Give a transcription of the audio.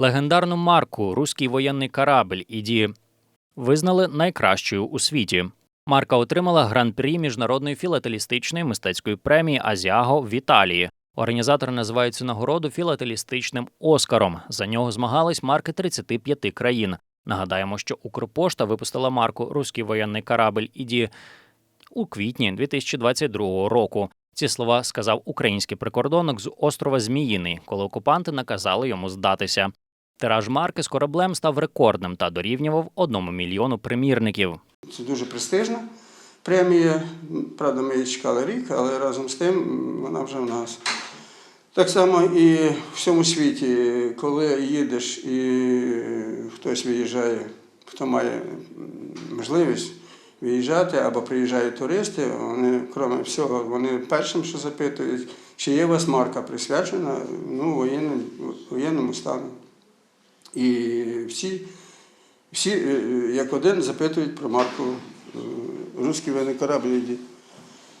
Легендарну марку Руський воєнний корабль «Іді» визнали найкращою у світі. Марка отримала гран-прі міжнародної філателістичної мистецької премії Азіаго в Італії. Організатори називають цю нагороду філателістичним Оскаром. За нього змагались марки 35 країн. Нагадаємо, що Укрпошта випустила марку Руський воєнний корабль «Іді» у квітні 2022 року. Ці слова сказав український прикордонник з острова Зміїний, коли окупанти наказали йому здатися. Тираж марки з кораблем став рекордним та дорівнював одному мільйону примірників. Це дуже престижна премія. Правда, ми її чекали рік, але разом з тим вона вже в нас. Так само і в всьому світі, коли їдеш і хтось виїжджає, хто має можливість виїжджати або приїжджають туристи, вони, крім всього, вони першим, що запитують, чи є у вас марка присвячена ну, воєнному, воєнному стану. І всі всі е, як один запитують про марку русські вони корабль».